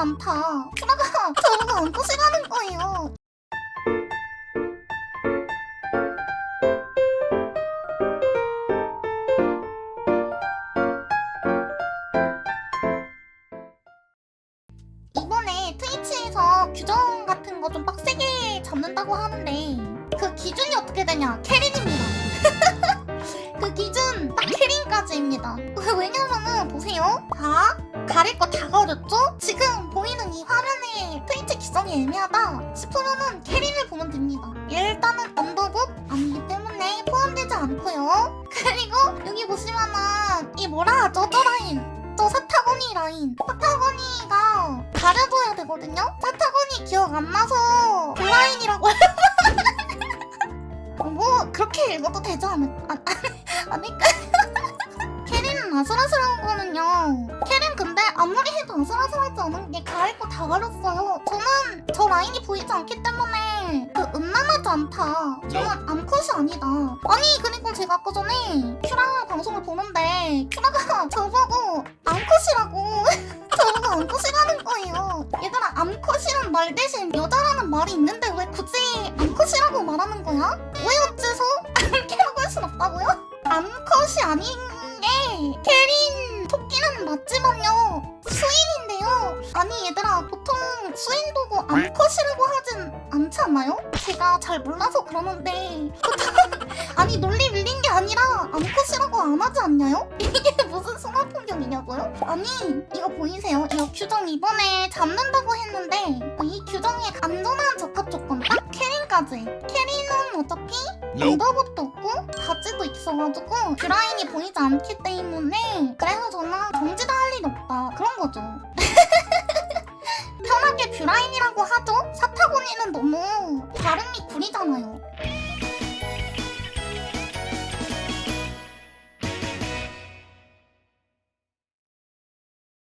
않다. 큐라가 저보고 안고 싫어하는 거예요. 이번에 트위치에서 규정 같은 거 좀 빡세게 잡는다고 하는데 그 기준이 어떻게 되냐? 캐린입니다. 그 기준 딱 캐린까지입니다. 왜냐면은 보세요. 다 가릴 거 다 가렸죠? 지금 보이는 이 화면에 트위치 기성이 애매하다 싶으면은 캐린을 보면 됩니다. 일단은 언더북 아니기 때문에 포함되지 않고요. 그리고 여기 보시면은 이 뭐라 하죠? 저 라인. 저 사타구니 라인. 사타구니가 가려둬야 되거든요? 사타구니 기억 안 나서 블라인이라고 뭐 그렇게 읽어도 되지 않을, 아, 아, 아닐까? 캐리는 아슬아슬한 거는요. 아무리 해도 아슬아슬하지 않은 게 가릴 거 다 가렸어요. 저는 저 라인이 보이지 않기 때문에 그 음란하지 않다. 저는 암컷이 아니다. 아니 그리고 제가 아까 전에 큐라 방송을 보는데 큐라가 저보고 암컷이라고 저보고 암컷이라는 거예요. 얘들아 암컷이란 말 대신 여자라는 말이 있는데 왜 굳이 암컷이라고 말하는 거야? 왜 어째서 암캐라고 할 순 없다고요? 암컷이 아닌 게 캐린 토끼는 맞지만요 수인 보고 암컷이라고 하진 않지 않나요? 제가 잘 몰라서 그러는데 아니 논리 밀린 게 아니라 암컷이라고 안 하지 않나요? 이게 무슨 순간 풍경이냐고요? 아니 이거 보이세요? 이거 규정 이번에 잡는다고 했는데 이 규정에 안전한 적합 조건 딱 캐린까지 캐린은 어차피 언더북도 없고 바지도 있어가지고 뷰라인이 보이지 않기 때문에 그래서 저는 정지도 할일 없다 그런 거죠 편하게 뷰라인이라고 하죠? 사타구니는 너무 발음이 구리잖아요